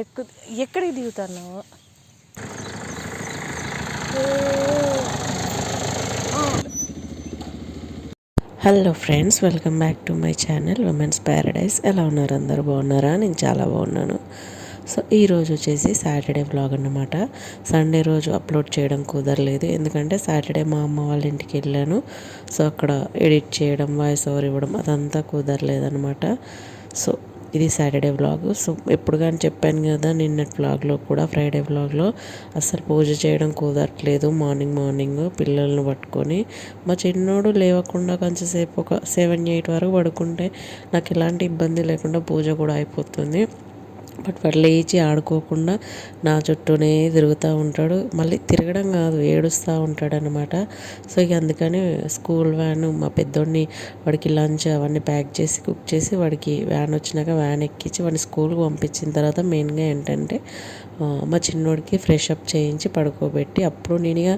ఎక్కు ఎక్కడికి దిగుతున్నావు? Hello friends welcome back to my channel women's paradise ఎలా ఉన్నారు అందరు? బాగున్నారా? నేను చాలా బాగున్నాను. సో ఈరోజు వచ్చేసి సాటర్డే వ్లాగ్ అన్నమాట. సండే రోజు అప్లోడ్ చేయడం కుదరలేదు. ఎందుకంటే సాటర్డే మా అమ్మ వాళ్ళ ఇంటికి వెళ్ళాను. సో అక్కడ ఎడిట్ చేయడం వాయిస్ ఓవర్ ఇవ్వడం అదంతా కుదరలేదనమాట సో ఇది సాటర్డే వ్లాగ్ సో ఎప్పుడు కానీ చెప్పాను కదా నిన్నటి వ్లాగ్లో కూడా ఫ్రైడే వ్లాగ్లో అసలు పూజ చేయడం కుదరట్లేదు. మార్నింగ్ మార్నింగ్ పిల్లల్ని పట్టుకొని. మా చిన్నోడు లేవకుండా కొంచెంసేపు ఒక సెవెన్ ఎయిట్ వరకు పడుకుంటే నాకు ఎలాంటి ఇబ్బంది లేకుండా పూజ కూడా అయిపోతుంది. బట్ వాడు లేచి ఆడుకోకుండా నా చుట్టూనే తిరుగుతూ ఉంటాడు. మళ్ళీ తిరగడం కాదు ఏడుస్తూ ఉంటాడు అనమాట సో ఇక అందుకని స్కూల్ వ్యాన్ మా పెద్దోడిని వాడికి లంచ్ అవన్నీ ప్యాక్ చేసి కుక్ చేసి వాడికి వ్యాన్ వచ్చినాక వ్యాన్ ఎక్కించి వాడిని స్కూల్కి పంపించిన తర్వాత మెయిన్గా ఏంటంటే మా చిన్నోడికి ఫ్రెష్ అప్ చేయించి పడుకోబెట్టి అప్పుడు నేను ఇక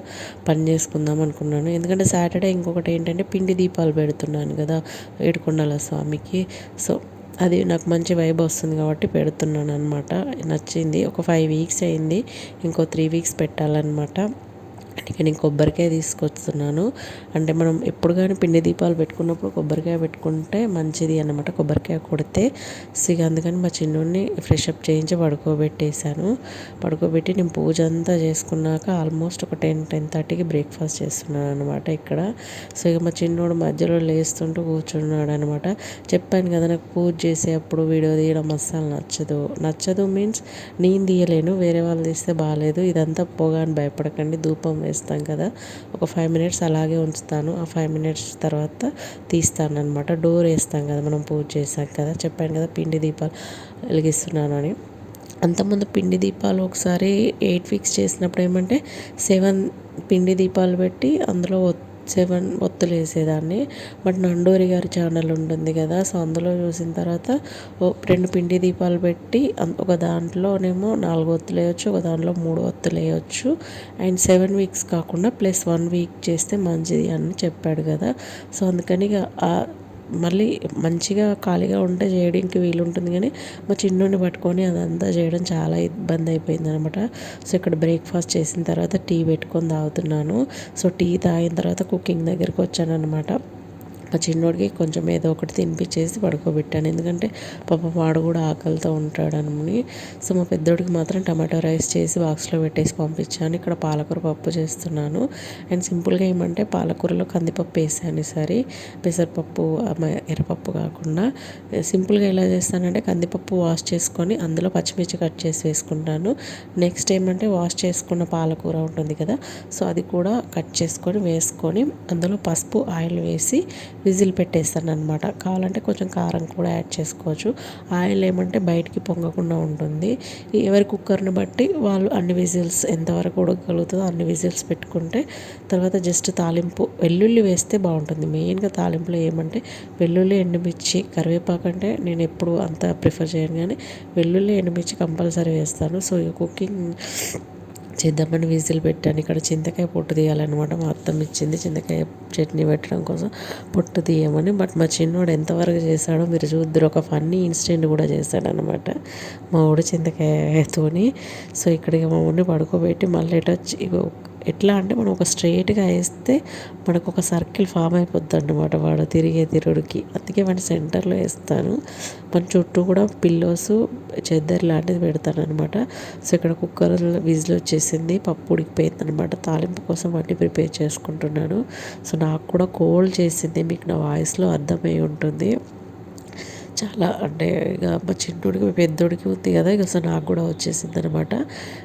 పని చేసుకుందాం అనుకున్నాను. ఎందుకంటే సాటర్డే ఇంకొకటి ఏంటంటే పిండి దీపాలు పెడుతున్నాను కదా ఏడుకొండల స్వామికి. సో అది నాకు మంచి వైబ్ వస్తుంది కాబట్టి పెడుతున్నాను అనమాట నచ్చింది. ఒక ఫైవ్ వీక్స్ అయింది. ఇంకో త్రీ వీక్స్ పెట్టాలన్నమాట. ఇక నేను కొబ్బరికాయ తీసుకొస్తున్నాను. అంటే మనం ఎప్పుడు కానీ పిండి దీపాలు పెట్టుకున్నప్పుడు కొబ్బరికాయ పెట్టుకుంటే మంచిది అన్నమాట. కొబ్బరికాయ కొడితే సో ఇక అందుకని మా చిన్నోడిని ఫ్రెష్ అప్ చేయించి పడుకోబెట్టేశాను. పడుకోబెట్టి నేను పూజ అంతా చేసుకున్నాక ఆల్మోస్ట్ ఒక టెన్ టెన్ థర్టీకి బ్రేక్ఫాస్ట్ చేస్తున్నాను అనమాట ఇక్కడ. సో ఇక మా చిన్నోడు మధ్యలో లేస్తుంటూ కూర్చున్నాడు అనమాట చెప్పాను కదా నాకు పూజ చేసేటప్పుడు వీడియో తీయడం అస్సలు నచ్చదు. నచ్చదు మీన్స్ నేను తీయలేను వేరే వాళ్ళు తీస్తే బాగాలేదు ఇదంతా పోగా అని భయపడకండి ధూపం వేస్తాం కదా. ఒక ఫైవ్ మినిట్స్ అలాగే ఉంచుతాను. ఆ ఫైవ్ మినిట్స్ తర్వాత తీస్తాను అనమాట డోర్ వేస్తాం కదా మనం పూజ చేసాం కదా. చెప్పాను కదా పిండి దీపాలు వెలిగిస్తున్నాను అని. అంతకుముందు పిండి దీపాలు ఒకసారి ఎయిట్ వీక్స్ చేసినప్పుడు ఏమంటే సెవెన్ పిండి దీపాలు పెట్టి అందులో సెవెన్ ఒత్తులు వేసేదాన్ని. బట్ నండూరి గారి ఛానల్ ఉంటుంది కదా సో అందులో చూసిన తర్వాత రెండు పిండి దీపాలు పెట్టి ఒక దాంట్లోనేమో నాలుగు ఒత్తులు వేయచ్చు ఒక దాంట్లో మూడు ఒత్తులు వేయచ్చు. అండ్ సెవెన్ వీక్స్ కాకుండా ప్లస్ వన్ వీక్ చేస్తే మంచిది అని చెప్పాడు కదా. సో అందుకని ఇక మళ్ళీ మంచిగా ఖాళీగా ఉంటే చేయడానికి వీలు ఉంటుంది కానీ మా చిన్నోడిని పట్టుకొని అదంతా చేయడం చాలా ఇబ్బంది అయిపోయింది అనమాట సో ఇక్కడ బ్రేక్ఫాస్ట్ చేసిన తర్వాత టీ పెట్టుకొని తాగుతున్నాను. సో టీ తాగిన తర్వాత కుకింగ్ దగ్గరికి వచ్చాను అనమాట మా చిన్నోడికి కొంచెం ఏదో ఒకటి తినిపించేసి పడుకోబెట్టాను. ఎందుకంటే పాప వాడు కూడా ఆకలితో ఉంటాడని. సో మా పెద్దోడికి మాత్రం టమాటో రైస్ చేసి బాక్స్లో పెట్టేసి పంపించాను. ఇక్కడ పాలకూర పప్పు చేస్తున్నాను. అండ్ సింపుల్గా ఏమంటే పాలకూరలో కందిపప్పు వేసాను ఈసారి. పెసరపప్పు ఎర్రపప్పు కాకుండా. సింపుల్గా ఎలా చేస్తానంటే కందిపప్పు వాష్ చేసుకొని అందులో పచ్చిమిర్చి కట్ చేసి వేసుకుంటాను. నెక్స్ట్ ఏమంటే వాష్ చేసుకున్న పాలకూర ఉంటుంది కదా సో అది కూడా కట్ చేసుకొని వేసుకొని అందులో పసుపు ఆయిల్ వేసి విజిల్ పెట్టేస్తాను అనమాట కావాలంటే కొంచెం కారం కూడా యాడ్ చేసుకోవచ్చు. ఆయిల్ ఏమంటే బయటికి పొంగకుండా ఉంటుంది. ఎవరి కుక్కర్ని బట్టి వాళ్ళు అన్ని విజిల్స్ ఎంతవరకు ఉడకగలుగుతుందో అన్ని విజిల్స్ పెట్టుకుంటే తర్వాత జస్ట్ తాలింపు వెల్లుల్లి వేస్తే బాగుంటుంది. మెయిన్గా తాలింపులో ఏమంటే వెల్లుల్లి ఎండుమిర్చి కరివేపాకు అంటే నేను ఎప్పుడు అంత ప్రిఫర్ చేయను కానీ వెల్లుల్లి ఎండుమిర్చి కంపల్సరీ వేస్తాను. సో ఈ కుకింగ్ చేద్దామని విజిల్ పెట్టాను. ఇక్కడ చింతకాయ పొట్టు తీయాలన్నమాట. మా అత్తమ్మ ఇచ్చింది చింతకాయ చట్నీ పెట్టడం కోసం పొట్టు తీయమని. బట్ మా చిన్నోడు ఎంతవరకు చేశాడో మీరు చూద్దరు. ఒక ఫన్నీ ఇన్సిడెంట్ కూడా చేశాడనమాట మా ఊడు చింతకాయతోని. సో ఇక్కడికి మా వాడిని పడుకోబెట్టి మళ్ళీ వచ్చి ఎట్లా అంటే మనం ఒక స్ట్రైట్గా వేస్తే మనకు ఒక సర్కిల్ ఫామ్ అయిపోద్ది అనమాట వాడు తిరిగే తిరుగుడికి. అందుకే వాడిని సెంటర్లో వేస్తాను. మన చుట్టూ కూడా పిల్లోస్ చెద్దరి లాంటిది పెడతాను అనమాట సో ఇక్కడ కుక్కర్ విజిల్ వచ్చేసింది పప్పు ఉడికిపోయింది అనమాట తాలింపు కోసం వాటిని ప్రిపేర్ చేసుకుంటున్నాను. సో నాకు కూడా కోల్డ్ చేసింది మీకు నా వాయిస్లో అర్థమై ఉంటుంది. చాలా అంటే ఇక మా చిన్నోడికి పెద్దోడికి ఉంది కదా ఇక అసలు నాకు కూడా వచ్చేసింది అనమాట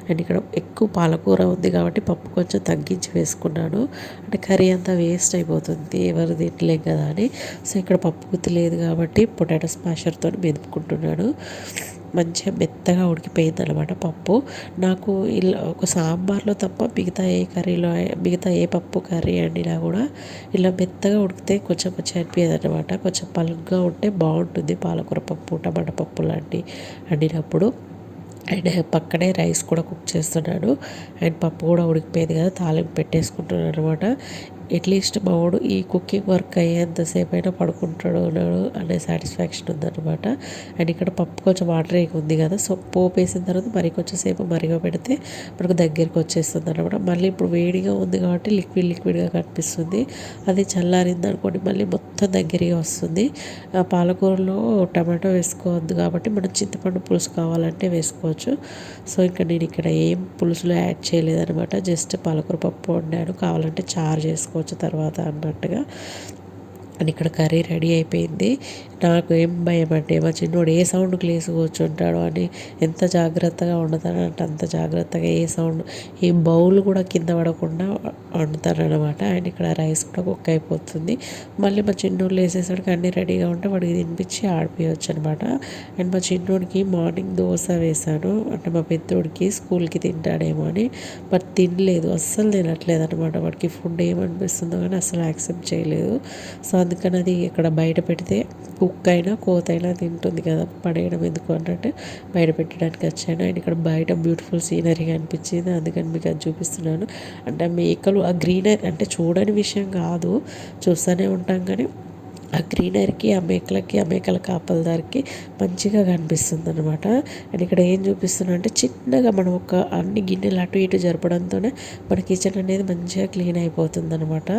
అండ్ ఇక్కడ ఎక్కువ పాలకూర ఉంది కాబట్టి పప్పు కొంచెం తగ్గించి వేసుకున్నాను. అంటే కర్రీ అంతా వేస్ట్ అయిపోతుంది ఎవరు తినలేం కదా అని. సో ఇక్కడ పప్పు గుత్తి లేదు కాబట్టి పొటాటో స్మాషర్తో మెదుపుకుంటున్నాను. మంచిగా మెత్తగా ఉడికిపోయింది అనమాట పప్పు. నాకు ఇలా ఒక సాంబార్లో తప్ప మిగతా ఏ కర్రీలో మిగతా ఏ పప్పు కర్రీ వండినా కూడా ఇలా మెత్తగా ఉడికితే కొంచెం మంచిగా అనిపించదు అనమాట కొంచెం పలుగ్గా ఉంటే బాగుంటుంది పాలకూర పప్పు టమాటా పప్పు లాంటి వండినప్పుడు అండ్ పక్కనే రైస్ కూడా కుక్ చేస్తున్నాడు. అండ్ పప్పు కూడా ఉడికిపోయింది కదా తాలింపు పెట్టేసుకుంటున్నాను అనమాట అట్లీస్ట్ మా వాడు ఈ కుకింగ్ వర్క్ అయ్యేంతసేపు అయినా పడుకుంటాడు అనే సాటిస్ఫాక్షన్ ఉందన్నమాట. అండ్ ఇక్కడ పప్పు కొంచెం వాటర్ ఉంది కదా సో పోపు వేసిన తర్వాత మరి కొంచెం సేపు మరిగా పెడితే మనకు దగ్గరికి వచ్చేస్తుంది అనమాట మళ్ళీ ఇప్పుడు వేడిగా ఉంది కాబట్టి లిక్విడ్ లిక్విడ్గా కనిపిస్తుంది. అది చల్లారింది అనుకోండి మళ్ళీ మొత్తం దగ్గరగా వస్తుంది. పాలకూరలో టమాటో వేసుకోవద్దు కాబట్టి మనం చింతపండు పులుసు కావాలంటే వేసుకోవచ్చు. సో ఇంకా నేను ఇక్కడ ఏం పులుసులో యాడ్ చేయలేదనమాట జస్ట్ పాలకూర పప్పు వండాను. కావాలంటే చారు చేసుకోవచ్చు తర్వాత అన్నట్టుగా. అని ఇక్కడ కర్రీ రెడీ అయిపోయింది. నాకు ఏం భయం అంటే మా చిన్నోడు ఏ సౌండ్కి లేసి కూర్చుంటాడు అని ఎంత జాగ్రత్తగా వండుతానంటే అంత జాగ్రత్తగా ఏ సౌండ్ ఏ బౌల్ కూడా కింద పడకుండా వండుతానమాట అండ్ ఇక్కడ రైస్ కూడా కుక్ అయిపోతుంది. మళ్ళీ మా చిన్నోడు లేసేసరికి అన్నీ రెడీగా ఉంటే వాడికి తినిపించి ఆడిపోయచ్చు అనమాట అండ్ మా చిన్నోడికి మార్నింగ్ దోశ వేశాను. అంటే మా పెద్దోడికి స్కూల్కి తింటాడేమో అని. బట్ తినలేదు అస్సలు తినట్లేదు అనమాట వాడికి ఫుడ్ ఏమనిపిస్తుందో కానీ అసలు యాక్సెప్ట్ చేయలేదు. సో అందుకని అది ఇక్కడ బయట పెడితే కుక్ అయినా కోత అయినా తింటుంది కదా. పడేయడం ఎందుకు అన్నట్టు బయట పెట్టడానికి వచ్చాను. అండ్ ఇక్కడ బయట బ్యూటిఫుల్ సీనరీ అనిపించింది. అందుకని మీకు అది చూపిస్తున్నాను. అంటే మేకలు ఆ గ్రీనరీ అంటే చూడని విషయం కాదు. చూస్తూనే ఉంటాం కానీ ఆ గ్రీనరీకి ఆ మేకలకి ఆ మేకల కాపలదారికి మంచిగా కనిపిస్తుంది అనమాట అండ్ ఇక్కడ ఏం చూపిస్తున్నా అంటే చిన్నగా మనం ఒక అన్ని గిన్నెలు అటు ఇటు జరపడంతోనే మన కిచెన్ అనేది మంచిగా క్లీన్ అయిపోతుంది అనమాట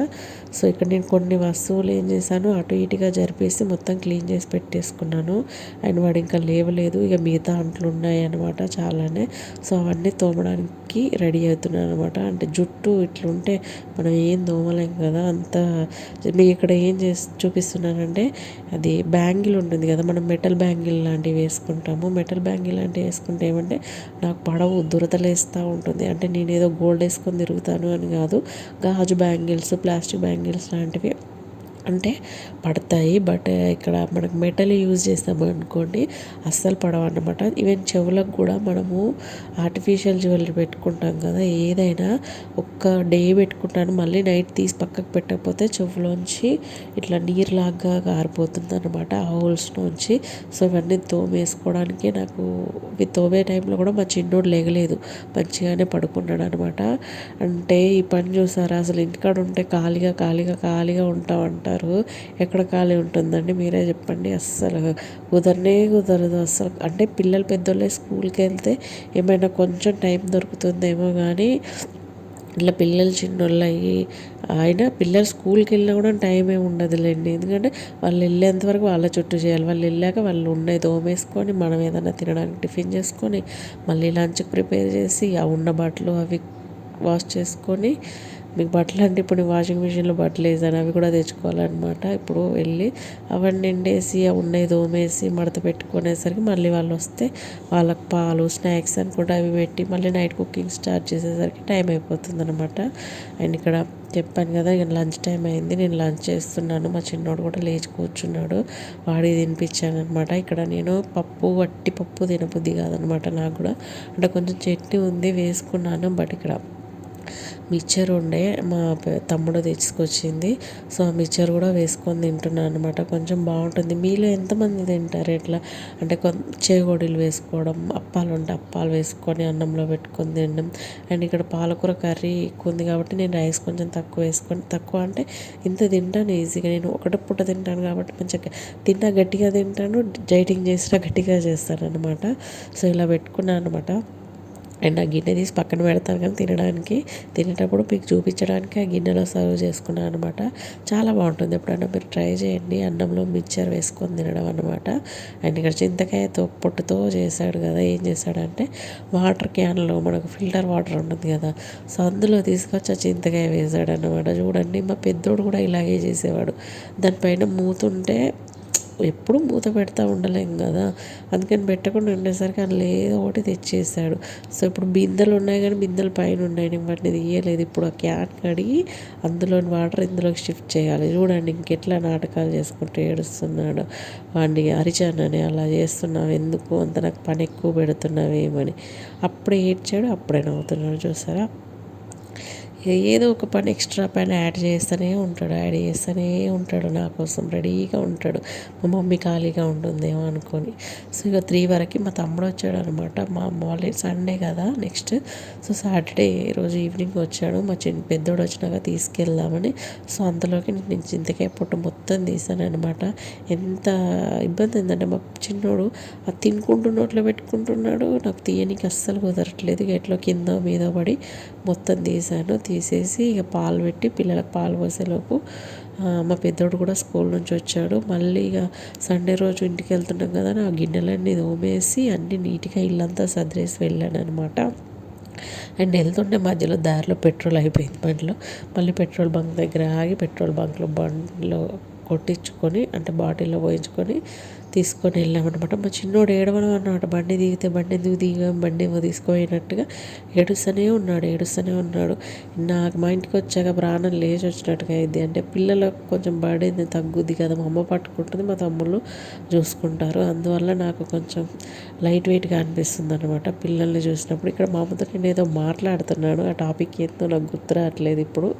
సో ఇక్కడ నేను కొన్ని వస్తువులు ఏం చేశాను అటు ఇటుగా జరిపేసి మొత్తం క్లీన్ చేసి పెట్టేసుకున్నాను. అండ్ వాడు ఇంకా లేవలేదు ఇక మిగతా అంట్లు ఉన్నాయి అనమాట చాలానే. సో అవన్నీ తోమడానికి రెడీ అవుతున్నాను అనమాట అంటే జుట్టు ఇట్లుంటే మనం ఏం దోమలేం కదా అంత మీకు ఇక్కడ ఏం చేసి చూపిస్తున్నాను వేసుకున్నానంటే అది బ్యాంగిల్ ఉంటుంది కదా మనం మెటల్ బ్యాంగిల్ లాంటివి వేసుకుంటాము. మెటల్ బ్యాంగిల్ లాంటివి వేసుకుంటే ఏమంటే నాకు పడవు దురదలేస్తూ ఉంటుంది. అంటే నేను ఏదో గోల్డ్ వేసుకొని తిరుగుతాను అని కాదు గాజు బ్యాంగిల్స్ ప్లాస్టిక్ బ్యాంగిల్స్ లాంటివి అంటే పడతాయి బట్ ఇక్కడ మనకు మెటల్ యూజ్ చేస్తాము అనుకోండి అస్సలు పడవన్నమాట ఈవెన్ చెవులకు కూడా మనము ఆర్టిఫిషియల్ జ్యువెలరీ పెట్టుకుంటాం కదా ఏదైనా ఒక్క డే పెట్టుకుంటాను మళ్ళీ నైట్ తీసి పక్కకు పెట్టకపోతే చెవులోంచి ఇట్లా నీరులాగా కారిపోతుంది అనమాట ఆ హోల్స్లోంచి సో ఇవన్నీ తోమేసుకోవడానికి నాకు ఇవి తోమే టైంలో కూడా మా చిన్నోడు లేగలేదు మంచిగానే పడుకున్నాడు అనమాట అంటే ఈ పని చూసారా అసలు ఇంటికాడ ఉంటే ఖాళీగా ఖాళీగా ఖాళీగా ఉంటామంట ఉంటారు ఎక్కడ ఖాళీ ఉంటుందండి మీరే చెప్పండి. అస్సలు కుదరనే కుదరదు అస్సలు. అంటే పిల్లలు పెద్దోళ్ళే స్కూల్కి వెళ్తే ఏమైనా కొంచెం టైం దొరుకుతుందేమో కానీ ఇట్లా పిల్లలు చిన్నోళ్ళు అయ్యి అయినా పిల్లలు స్కూల్కి వెళ్ళినా కూడా టైం ఏమి ఉండదులేండి. ఎందుకంటే వాళ్ళు వెళ్ళేంత వరకు వాళ్ళ చుట్టూ చేయాలి. వాళ్ళు వెళ్ళాక వాళ్ళు ఉండే తోమేసుకొని మనం ఏదైనా తినడానికి టిఫిన్ చేసుకొని మళ్ళీ లంచ్కి ప్రిపేర్ చేసి ఆ ఉన్న బట్టలు అవి వాష్ చేసుకొని మీకు బట్టలు అంటే ఇప్పుడు వాషింగ్ మిషన్లో బట్టలు వేసాను అవి కూడా తెచ్చుకోవాలన్నమాట. ఇప్పుడు వెళ్ళి అవన్నీ ఎండేసి అవి ఉన్నాయి దోమేసి మడత పెట్టుకునేసరికి మళ్ళీ వాళ్ళు వస్తే వాళ్ళకి పాలు స్నాక్స్ అని కూడా అవి పెట్టి మళ్ళీ నైట్ కుకింగ్ స్టార్ట్ చేసేసరికి టైం అయిపోతుంది అనమాట అండ్ ఇక్కడ చెప్పాను కదా ఇక లంచ్ టైం అయింది. నేను లంచ్ చేస్తున్నాను. మా చిన్నోడు కూడా లేచి కూర్చున్నాడు. వాడి తినిపించాను అనమాట ఇక్కడ నేను పప్పు వట్టి పప్పు తినబుద్ధి కాదనమాట నాకు కూడా. అంటే కొంచెం చట్నీ ఉంది వేసుకున్నాను. బట్ ఇక్కడ మిక్చర్ ఉండే మా తమ్ముడు తెచ్చుకొచ్చింది. సో ఆ మిక్చర్ కూడా వేసుకొని తింటున్నాను అనమాట కొంచెం బాగుంటుంది. మీలో ఎంతమంది తింటారు? ఎట్లా? అంటే కొ చేగోడీలు వేసుకోవడం అప్పాలు ఉంటే అప్పాలు వేసుకొని అన్నంలో పెట్టుకొని తినడం. అండ్ ఇక్కడ పాలకూర కర్రీ ఎక్కువ ఉంది కాబట్టి నేను రైస్ కొంచెం తక్కువ వేసుకొని తక్కువ అంటే ఇంత తింటాను ఈజీగా. నేను ఒకటి పుట్ట తింటాను కాబట్టి మంచిగా తిన్నా గట్టిగా తింటాను డైటింగ్ చేసినా గట్టిగా చేస్తాను అనమాట సో ఇలా పెట్టుకున్నాను అనమాట అండ్ ఆ గిన్నె తీసి పక్కన పెడతాను కానీ తినడానికి. తినేటప్పుడు మీకు చూపించడానికి ఆ గిన్నెలో సర్వ్ చేసుకున్నాను అనమాట చాలా బాగుంటుంది. ఎప్పుడైనా మీరు ట్రై చేయండి. అన్నంలో మిక్చర్ వేసుకొని తినడం అనమాట అండ్ ఇక్కడ చింతకాయతో పొట్టుతో చేశాడు కదా. ఏం చేశాడంటే వాటర్ క్యాన్లో మనకు ఫిల్టర్ వాటర్ ఉంటుంది కదా. సో అందులో తీసుకొచ్చి ఆ చింతకాయ వేసాడు అనమాట చూడండి మా పెద్దోడు కూడా ఇలాగే చేసేవాడు. దానిపైన మూతుంటే ఎప్పుడు మూత పెడతా ఉండలేం కదా. అందుకని పెట్టకుండా ఉండేసరికి అందులో ఏదో ఒకటి తెచ్చేసాడు. సో ఇప్పుడు బిందెలు ఉన్నాయి కానీ బిందెలు పైన ఉన్నాయి. నేను వాటిని తీయలేదు. ఇప్పుడు ఆ క్యాన్ కడిగి అందులోని వాటర్ ఇందులోకి షిఫ్ట్ చేయాలి. చూడండి ఇంకెట్లా నాటకాలు చేసుకుంటూ ఏడుస్తున్నాడు వాడిని. అరిచానని అలా చేస్తున్నావు ఎందుకు? అంత నాకు పని ఎక్కువ పెడుతున్నావేమని. అప్పుడే ఏడ్చాడు అప్పుడే నవ్వుతున్నాడు. చూసారా? ఏదో ఒక పని ఎక్స్ట్రా పని యాడ్ చేస్తూనే ఉంటాడు యాడ్ చేస్తూనే ఉంటాడు నా కోసం రెడీగా ఉంటాడు. మా మమ్మీ ఖాళీగా ఉంటుందేమో అనుకొని. సో ఇక త్రీ వరకు మా తమ్ముడు వచ్చాడు అనమాట మా అమ్మ సండే కదా నెక్స్ట్. సో సాటర్డే రోజు ఈవినింగ్ వచ్చాడు. మా చిన్న పెద్దోడు వచ్చినాక తీసుకెళ్దామని. సో అంతలోకి నేను చింతకాయ పొట్టు మొత్తం తీసాను అనమాట ఎంత ఇబ్బంది ఏంటంటే మా చిన్నోడు అది తినుకుంటూ నోట్లో పెట్టుకుంటున్నాడు. నాకు తీయనికి అస్సలు కుదరట్లేదు. ఎట్లో కింద మీద పడి మొత్తం తీసాను. తీసేసి ఇక పాలు పెట్టి పిల్లలకు పాలు పోసేలోపు మా పెద్దోడు కూడా స్కూల్ నుంచి వచ్చాడు. మళ్ళీ ఇక సండే రోజు ఇంటికి వెళ్తున్నాం కదా ఆ గిన్నెలన్నీ తోమేసి అన్నీ నీట్గా ఇల్లంతా సదిరేసి వెళ్ళాను అనమాట అండ్ వెళ్తుంటే మధ్యలో దారిలో పెట్రోల్ అయిపోయింది బండిలో. మళ్ళీ పెట్రోల్ బంక్ దగ్గర ఆగి పెట్రోల్ బంక్లో బండిలో కొట్టించుకొని అంటే బాటిల్లో పోయించుకొని తీసుకొని వెళ్ళామన్నమాట మా చిన్నోడు ఏడవడం అన్నమాట బండి దిగితే బండి ఎందుకు దిగాం? బండి ఏమో తీసుకుపోయినట్టుగా ఏడుస్తూనే ఉన్నాడు ఏడుస్తూనే ఉన్నాడు. నాకు మా ఇంటికి వచ్చాక ప్రాణం లేచి వచ్చినట్టుగా అయింది. అంటే పిల్లలకు కొంచెం బర్డెన్ తగ్గుద్ది కదా మా అమ్మ పట్టుకుంటుంది మా తమ్ముళ్ళు చూసుకుంటారు. అందువల్ల నాకు కొంచెం లైట్ వెయిట్గా అనిపిస్తుంది అనమాట పిల్లల్ని చూసినప్పుడు. ఇక్కడ మా అమ్మతో నేను ఏదో మాట్లాడుతున్నాను ఆ టాపిక్ ఏదో నాకు గుర్తు రావట్లేదు ఇప్పుడు.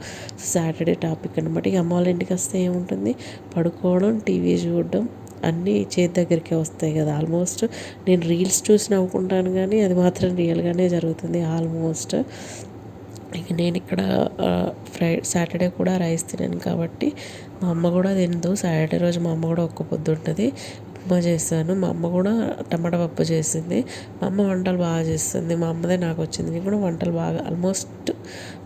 సాటర్డే టాపిక్ అనమాట ఇక అమ్మ వాళ్ళ ఇంటికి వస్తే ఏముంటుంది? పడుకోవడం టీవీ చూడడం అన్నీ చేతి దగ్గరికే వస్తాయి కదా. ఆల్మోస్ట్ నేను రీల్స్ చూసి నవ్వుకుంటాను కానీ అది మాత్రం రియల్గానే జరుగుతుంది ఆల్మోస్ట్ ఇక నేను ఇక్కడ ఫ్రై సాటర్డే కూడా రైస్ తినాను కాబట్టి మా అమ్మ కూడా తినదు. సాటర్డే రోజు మా అమ్మ కూడా ఒక్క పొద్దు ఉంటుంది. ఉప్మా చేశాను మా అమ్మ కూడా టమాటా పప్పు చేసింది. మా అమ్మ వంటలు బాగా చేస్తుంది. మా అమ్మదే నాకు వచ్చింది. నేను కూడా వంటలు బాగా ఆల్మోస్ట్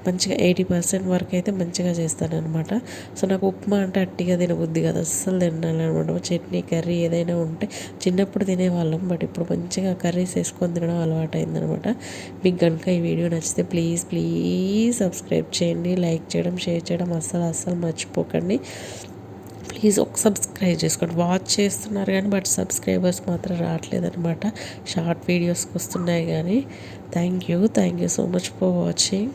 మంచిగా ఎయిటీ పర్సెంట్ వరకు అయితే మంచిగా చేస్తాను అనమాట సో నాకు ఉప్మా అంటే అట్టిగా తినబుద్ది కదా. అస్సలు తినాలనమాట చట్నీ కర్రీ ఏదైనా ఉంటే చిన్నప్పుడు తినేవాళ్ళం. బట్ ఇప్పుడు మంచిగా కర్రీస్ వేసుకొని తినడం అలవాటు అయిందనమాట మీకు కనుక ఈ వీడియో నచ్చితే ప్లీజ్ ప్లీజ్ సబ్స్క్రైబ్ చేయండి. లైక్ చేయడం షేర్ చేయడం అస్సలు అస్సలు మర్చిపోకండి. ప్లీజ్ ఒక సబ్స్క్రైబ్ చేసుకోండి. వాచ్ చేస్తున్నారు కానీ బట్ సబ్స్క్రైబర్స్ మాత్రం రావట్లేదనమాట షార్ట్ వీడియోస్కి వస్తున్నాయి కానీ. Thank you. Thank you so much for watching.